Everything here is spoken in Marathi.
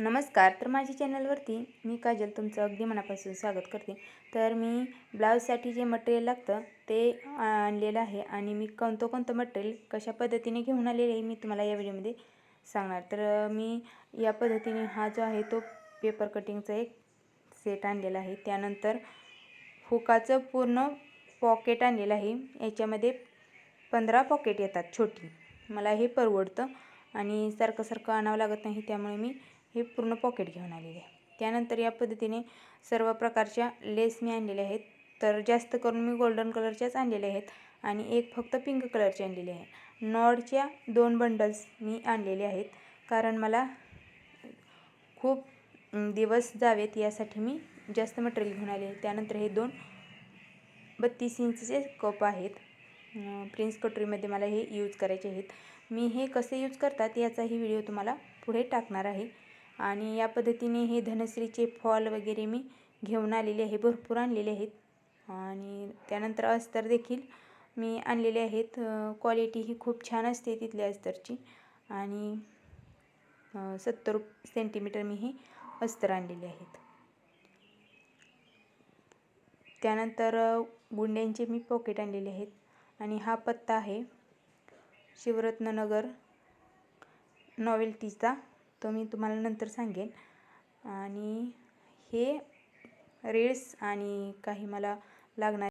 नमस्कार तर माझ्या चॅनलवरती मी काजल तुमचं अगदी मनापासून स्वागत करते. तर मी ब्लाऊजसाठी जे मटेरियल लागतं ते आणलेलं आहे आणि मी कोणतं कोणतं मटेरियल कशा पद्धतीने घेऊन आलेले आहे मी तुम्हाला या व्हिडिओमध्ये सांगणार. तर मी या पद्धतीने हा जो आहे तो पेपर कटिंगचा एक सेट आणलेला आहे. त्यानंतर हुकाचं पूर्ण पॉकेट आणलेलं आहे. याच्यामध्ये पंधरा पॉकेट येतात छोटी. मला हे परवडतं आणि सारखं सारखं आणावं लागत नाही त्यामुळे मी हे पूर्ण पॉकेट घेऊन आलेले आहे. त्यानंतर या पद्धतीने सर्व प्रकारच्या लेस मी आणलेल्या आहेत. तर जास्त करून मी गोल्डन कलरच्याच आणलेल्या आहेत आणि एक फक्त पिंक कलरची आणलेली आहे. नॉडच्या दोन बंडल्स मी आणलेले आहेत. कारण मला खूप दिवस जावेत यासाठी मी जास्त मटेरियल घेऊन आले त्यानंतर हे दोन बत्तीस इंचचे कप आहेत. प्रिन्स कटोरीमध्ये मला हे यूज करायचे आहेत. मी हे कसे यूज करतात याचाही व्हिडिओ तुम्हाला पुढे टाकणार आहे. आणि या पद्धतीने हे धनश्रीचे फॉल वगैरे मी घेऊन आलेले आहे भरपूर आणलेले आहेत. आणि त्यानंतर अस्तर देखील मी आणलेले आहेत. क्वालिटी ही खूप छान असते तिथल्या अस्तरची. आणि सत्तर सेंटीमीटर मी हे अस्तर आणलेले आहेत. त्यानंतर गुंड्यांचे मी पॉकेट आणलेले आहेत. आणि हा पत्ता आहे शिवरत्ननगर नॉवेल्टीचा तो मी तुम्हाला नंतर सांगेन. आणि हे रील्स आणि काही मला लागणार